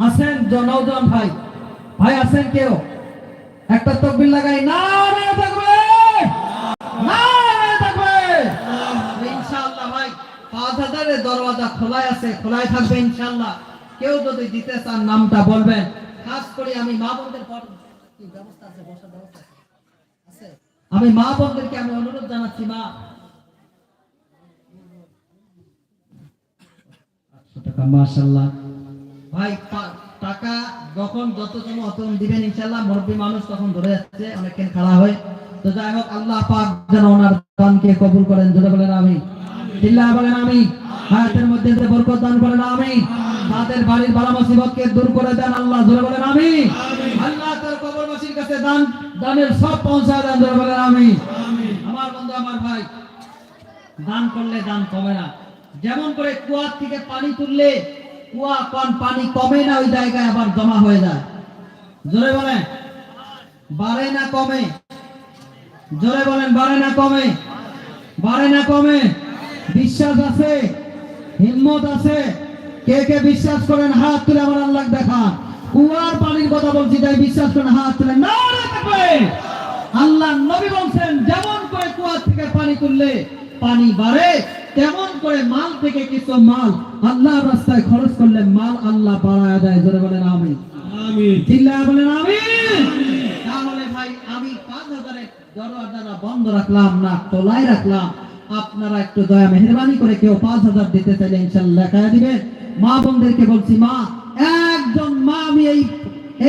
আছেন জ- ভাই। ভাই আছেন কেউ? একটা তকবির লাগাই না থাকবে! দরওয়াজা খোলাই আছে, খোলাই থাকবে ইনশাআল্লাহ। কেউ যদি দিতে চান নামটা বলবেন। খাস করে আমি মা বোনদের ব্যবস্থা আমি মা বোনদেরকে আমি অনুরোধ জানাচ্ছি, মা। মাশাল্লাহ ভাই টাকা যখন যত সময় অত দিবেন ইনশাল্লাহ মুরব্বী মানুষ তখন ধরে যাচ্ছে, অনেকক্ষণ খাড়া হয়ে। তো যাই হোক, আল্লাহ পাক যেন ওনার দানকে কবুল করেন। জোরে বলেন আমি চিল্লা বলেন আমি হায়াতের মধ্যে যে বরকত দান করেন আমি তাদের বাড়ির বালা মুসিবতকে দূর করে দেন, আল্লাহ, জোরে বলেন আমি আল্লাহ তার কবরবাসীর কাছে দান, দানের সব পৌঁছায় দেন, জোরে বলেন আমি আমার বন্ধু, আমার ভাই, দান করলে দান কমে না। যেমন করে কুয়ার থেকে পানি তুললে কুয়া পান পানি কমে না, ওই জায়গায় আবার জমা হয়ে যায়। জোরে বলেন। বাড়ে না কমে। জোরে বলেন, বাড়ে না কমে। বাড়ে না কমে। বিশ্বাস আছে? হিম্মত আছে? কে কে বিশ্বাস করেন? হাত তুলে আমার আল্লাহ দেখা কুয়ার পানির কথা বলছি, তাই বিশ্বাস করেন, হাত তুলে। না আল্লাহ নবী বলছেন, যেমন করে কুয়া থেকে পানি তুললে, পানি বাড়ে। তেমন করে মাল থেকে কিছু মাল আল্লাহর রাস্তায় খরচ করলে মাল আল্লাহ বাড়ায় দেয়। জোরে বলেন আমি চিল্লায় বলেন আমি তাহলে ভাই আমি পাঁচ হাজারের দরওয়াজাটা বন্ধ রাখলাম না তোলাই রাখলাম। আপনারা একটু দয়া মেহরবানি করে কেউ পাঁচ হাজার দিতে চাইলে ইনশাল্লাহ লেখা দিবেন। মা বোনদেরকে বলছি মা একজন মা আমি এই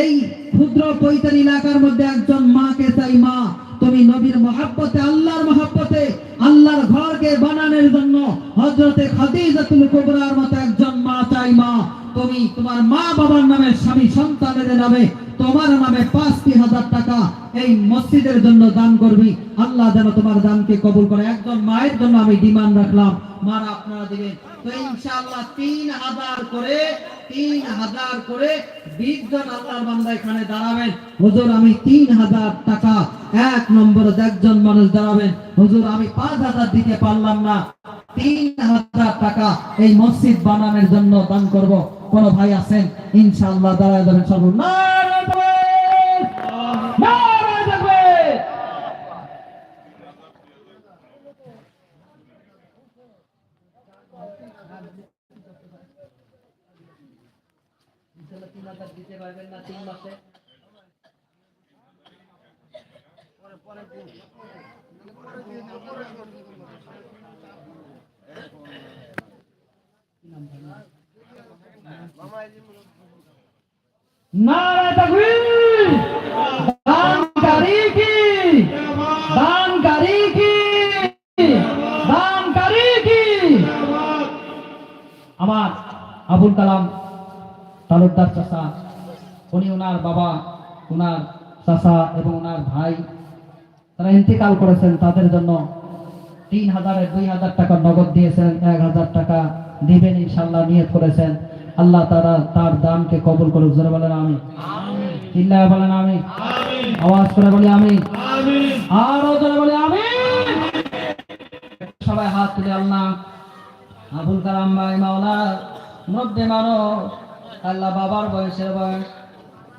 এই ক্ষুদ্র পৈতানি এলাকার মধ্যে একজন মাকে চাই মা। তুমি নবীর মহাব্বতে, আল্লাহর মহাব্বতে, আল্লাহর ঘরকে বানানোর জন্য হজরতে খাদিজাতুল কুবরার মতো একজন মা চাই মা। তুমি তোমার মা বাবার নামে, স্বামী সন্তানের নামে, তোমার নামে পাঁচটি হাজার টাকা এই মসজিদের জন্য দান করবি। আল্লাহ যেন তোমার দানকে কবুল করে। একজন মায়ের জন্য আমি ডিমান্ড রাখলাম। মারা আপনারা দিবেন। তো ইনশাআল্লাহ তিন হাজার করে, তিন হাজার করে বিশ আল্লাহর বান্দা এখানে দাঁড়াবেন হুজুর, আমি তিন হাজার টাকা, এক নম্বরে একজন মানুষ দাঁড়াবেন হুজুর, আমি পাঁচ হাজার দিতে পারলাম না। তিন হাজার টাকা এই মসজিদ বানানোর জন্য দান করব। কোন ভাই আছেন? ইনশাআল্লাহ দাঁড়ায় যাবেন নারায়ণ তাকবীর! নারায়ণ তাকবীর! তিন হাজার দিতে পারবেন না তিন মাসে। কি? দানকারী কি? দানকারী কি? আমার আবুল কালাম তালুকদার চাষা উনি ওনার বাবা ওনার চাষা এবং ওনার ভাই তারা ইন্তেকাল করেছেন। তাদের জন্য তিন হাজারের দুই হাজার টাকা নগদ দিয়েছেন এক হাজার টাকা দিবেন ইনশাল্লাহ নিয়ত করেছেন। আল্লাহ তারা তার দানকে কবুল করুক। জোরে বলেন আমি চিল্লায় বলেন আমি আওয়াজ করে বলি আমি আরও জোরে বলি আমি সবাই হাত তুলে আল্লাহ। আবুল কালাম ভাই মাওলা মধ্যে মানুষ আল্লাহ বাবার বয়সের বয়স।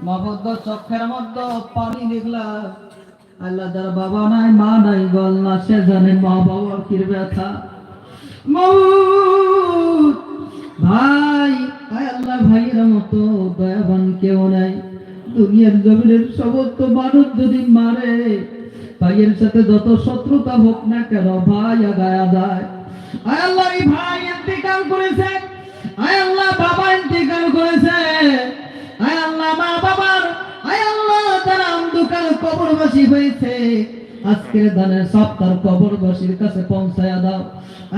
মবদ্ধ চক্ষের মধ্যে পানি বাবা নাই, মা নাই, গল না, সে জানে মা ব্যথা। ভাই আল্লাহ ভাইয়ের মতো দয়াবান কেউ নাই। দুনিয়ার জমিনের সমস্ত মানুষ যদি মারে, ভাইয়ের সাথে যত শত্রুতা হোক না কেন, ভাই আগায়া যায়। আয় আল্লাহ ভাই ইন্তেকাল আয় আল্লাহ, বাবা ইন্তেকাল কবরবাসী হয়েছে। আজকের দানের সব তার কবরবাসীর কাছে পৌঁছায়া দাও।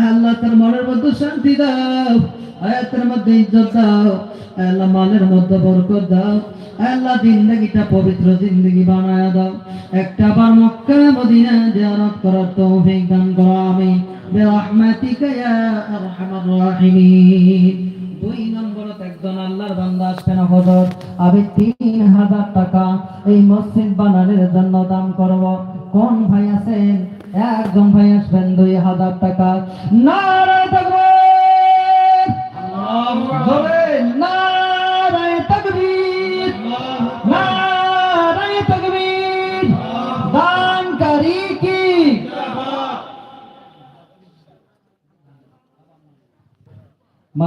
আল্লাহ, তার মনের মধ্যে শান্তি দাও। আয়াতের মধ্যে ইজ্জত দাও। আল্লাহ, মালের মধ্যে বরকত দাও। আল্লাহ, জিন্দগিটা পবিত্র জিন্দগি বানায়া দাও। একটা বার মক্কা মদিনা জিয়ারত করার তৌফিক দান করো আমি বিরহমাতিকা ইয়া আরহামার রাহিমিন। দুই নম্বরত একজন আল্লাহর বান্দা আসবেন হজর আমি তিন হাজার টাকা এই মসজিদ বানানোর জন্য দান করব। কোন ভাই আছেন? একজন ভাই আসবেন দুই হাজার টাকা। নারায়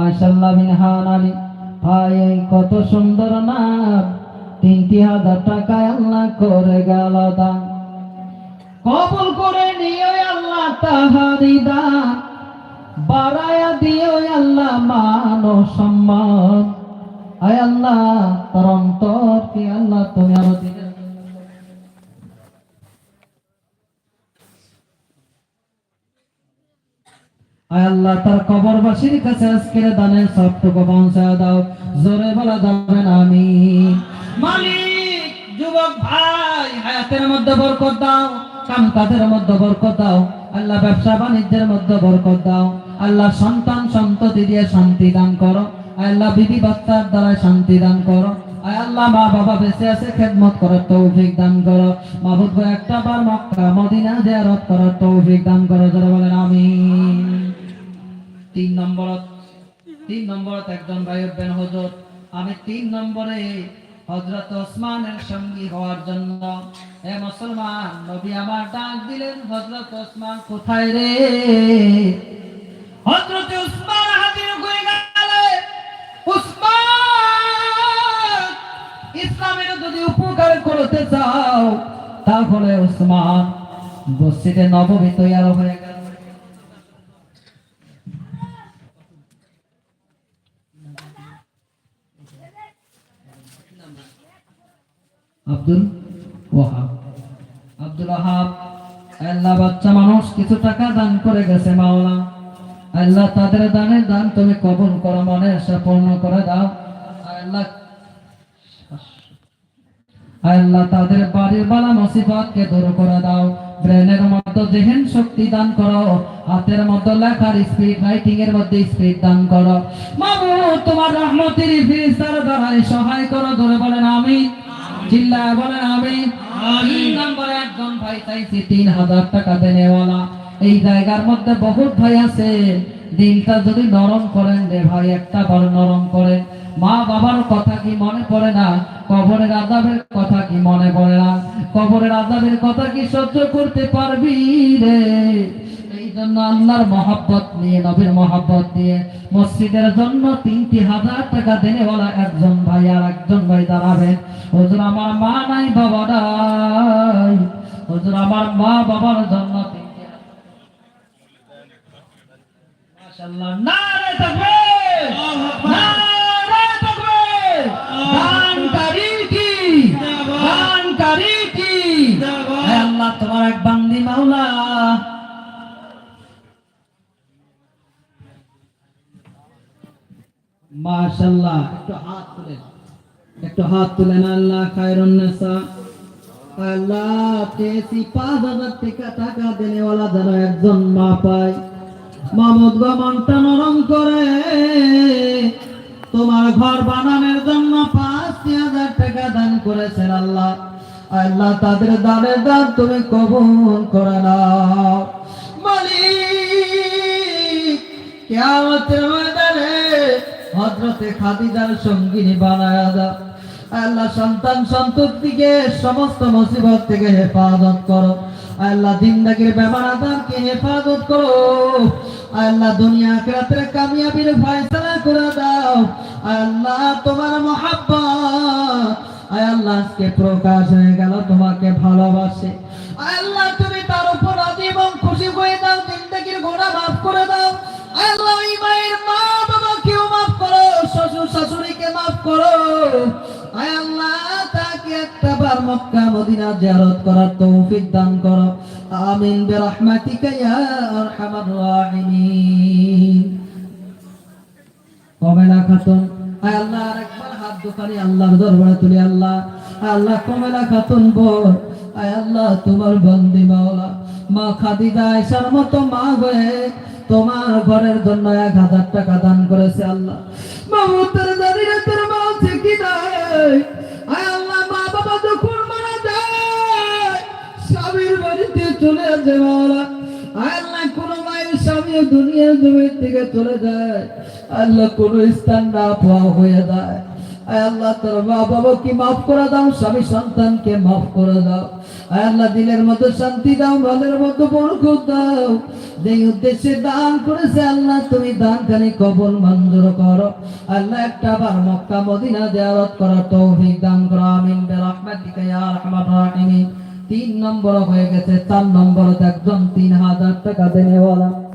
মাশাল্লাহ বিনহান আলী ভাই কত সুন্দর নাম। তিনটি হাজার টাকায় আল্লাহ করে গেল দান। কবুল করে নিও আল্লাহ তাহারি দান। বাড়ায়া দিও আল্লাহ মান সম্মান। আয় আল্লাহ, তার অন্তর কি আল্লাহ তুমি আরও দিলে আয় আল্লাহ তার কবরবাসীর কাছে আজকের দানের সবটুকু পৌঁছায় দাও। জোরে বলা যাবেন আমি মালিক, যুবক ভাই, হায়াতের মধ্যে বরকত দাও কাম কাজের মধ্যে বরকত দাও, আল্লাহ ব্যবসা বাণিজ্যের মধ্যে বরকত দাও, আল্লাহ সন্তান সন্ততি দিয়ে শান্তি দান করো, আল্লাহ বিবি বাচ্চার দ্বারা শান্তি দান করো আল্লাহ মা বাবা বেঁচে আছে, খেদমত করার তৌফিক দান করো। মাহবুব একটা বার মক্কা, মদিনা জিয়ারত করার তৌফিক দান করো যারা বলেন, আমিন। তিন নম্বরত তিন নম্বরত একজন ভাই উঠবেন হজরত আমি তিন নম্বরে হজরত ওসমানের সঙ্গী হওয়ার জন্য, এ মুসলমান নবী আমার ডাক দিলেন হজরত ওসমান কোথায় রে? হজরত ওসমান হাজির হয়ে গেলে। উসমান ইসলামের যদি উপকার করতে চাও, তাহলে উসমান মসজিদে নবমী তৈয়ার হয়ে গেল। আব্দুল ওয়াহাব। আব্দুল ওয়াহাব, আল্লাহ বাচ্চা মানুষ, কিছু টাকা দান করে গেছে মাওলা আল্লাহ তাদের দানের দান তুমি কবুল করো, মনে আশা পূর্ণ করে দাও। আল্লাহ আল্লাহ তাদের বাড়ির বালা মুসিবতকে দূর করে দাও। ব্রেনের মধ্যে জেহেন শক্তি দান করো, হাতের মধ্যে লেখার স্পিড রাইটিং এর মধ্যে স্পিড দান করো। মাবুদ তোমার রহমতের ফিরিস্তার দ্বারা সহায় করো, ধরে বলেন আমি চিল্লায় বলেন আমি। তিন নম্বরে একজন ভাই চাইছি তিন হাজার টাকা দেনেওয়ালা। এই জায়গার মধ্যে বহুত ভাই আছে। দিলটা যদি নরম করেন রে ভাই একটা বার নরম করেন। মা বাবার কথা কি মনে পড়ে না? কবরের আজাবের কথা কি মনে পড়ে না? কবরের আজাবের কথা কি সহ্য করতে পারবি রে? জন্য আল্লাহর মহাব্বত নিয়ে, নবীর মহাব্বত নিয়ে মসজিদের জন্য তিনটি হাজার টাকা দেনেওয়ালা একজন ভাই আর একজন ভাই দাঁড়াবেন হুজুর, আমার মা নাই, বাবা নাই। হুজুর, আমার মা, বাবার জন্য একটু হাত তুলেন একটু হাত তুলেন আল্লাহ খায়রুন আল্লাহ পাঁচ হাজার টাকা দেনেওয়ালা যেন একজন মা পায়। মামুদ মনটা নরম করে। তোমার ঘর বানানোর জন্য পাঁচটি হাজার টাকা দান করেছেন আল্লাহ। আল্লাহ, তাদের দানের দান তুমি কবুল করে নাও। মালিক, কিয়ামতের হযরতে খাদিজার সঙ্গিনী বানায়া দাও। আল্লাহ সন্তান সন্ততিকে সমস্ত মুসিবত থেকে হেফাজত করো। আল্লাহ জিন্দাগির বেমার আজারকে হেফাজত করো। আল্লাহ দুনিয়া আখিরাতের কামিয়াবির ফয়সালা করে দাও। আল্লাহ তোমার মহাব্বত। আল্লাহ, আজকে প্রকাশ হয়ে গেল তোমাকে ভালোবাসে। আল্লাহ, তুমি তার উপর আজীবন খুশি হয়ে দাও। করো। আয় আল্লাহ, তাকে একটা বার মক্কা, মদিনা জিয়ারত করার তৌফিক দান করো। আমিন বিরহমাতিকা ইয়া আরহামার রাহিমিন। কমেলা খাতুন? আয় আল্লাহ, আরেকবার হাত দোকানে আল্লাহর দরবারে তুলি, আল্লাহ। আল্লাহ কমেলা খাতুন বোন আয় আল্লাহ, তোমার বন্দি মাওলা। মা খাদিজা আয়েশার মতো মা হয়ে তোমার ঘরের জন্য এক হাজার টাকা দান করেছে আল্লাহ। মামুতের দাদিরা তোর মা আছে কি নাই আল্লাহ মা বাবা যায়। স্বামীর দুনিয়ার থেকে চলে হয়ে যায়। তোর মাফ করে দাও স্বামী সন্তানকে মাফ করে দাও। আল্লাহ, দিলের মতো শান্তি দাও, ভালোর মতো বরকত দাও। যেই উদ্দেশ্যে দান করেছে আল্লাহ, তুমি দান খানি কবল মঞ্জুর করো। আল্লাহ একটা বার মক্কা, মদিনা জিয়ারত করা তৌফিক দান করো, আমিন। বিরহমাতিকা ইয়া আরহামার রাহিমিন। তিন নম্বর হয়ে গেছে, চার নম্বর একজন তিন হাজার টাকা দেনেওয়ালা